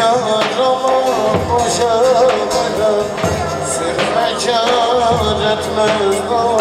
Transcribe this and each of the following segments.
Yarama boşa bana Sürme kâr etmez dost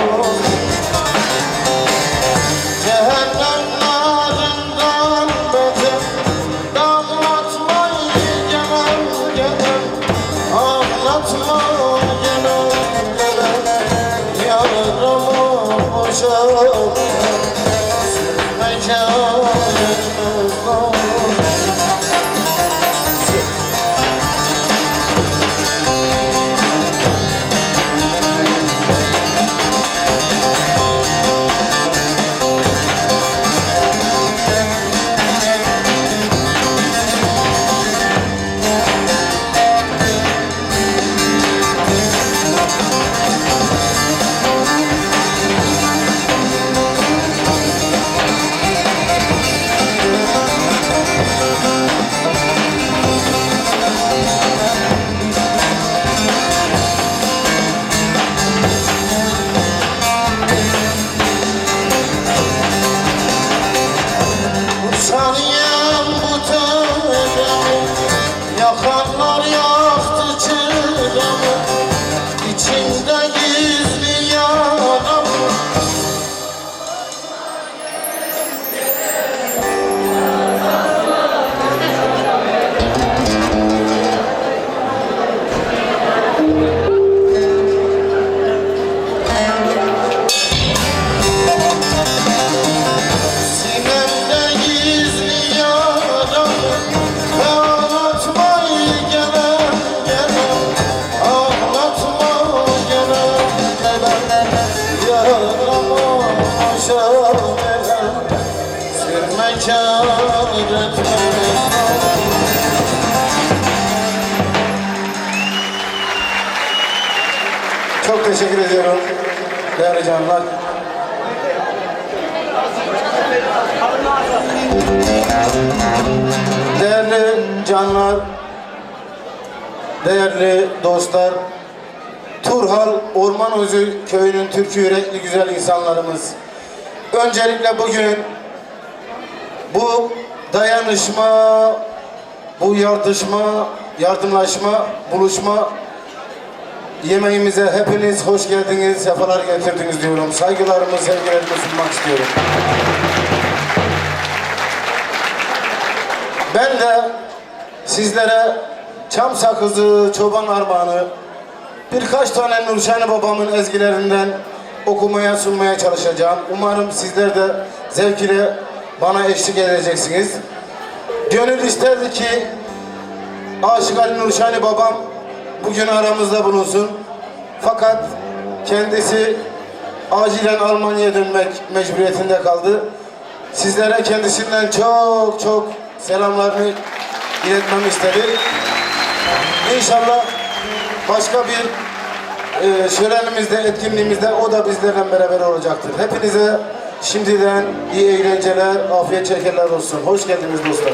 Çok teşekkür ediyorum değerli canlar. Değerli canlar, değerli dostlar, Turhal Orman Özü köyünün türkü yürekli güzel insanlarımız. Öncelikle bugün bu dayanışma, bu yardışma, yardımlaşma, buluşma yemeğimize hepiniz hoş geldiniz, sefalar getirdiniz diyorum. Saygılarımı, sevgilerimi sunmak istiyorum. Ben de sizlere çam sakızı, çoban armağanı, birkaç tane Nurşani babamın ezgilerinden okumaya sunmaya çalışacağım. Umarım sizler de zevk bana eşlik edeceksiniz. Gönül isterdi ki Aşık Ali Nurşani babam bugün aramızda bulunsun. Fakat kendisi acilen Almanya'ya dönmek mecburiyetinde kaldı. Sizlere kendisinden çok çok selamlarını iletmemi istedi. İnşallah başka bir e, şölenimizde, etkinliğimizde o da bizlerle beraber olacaktır. Hepinize şimdiden iyi eğlenceler, afiyet şekerler olsun. Hoş geldiniz dostlar.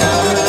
Thank.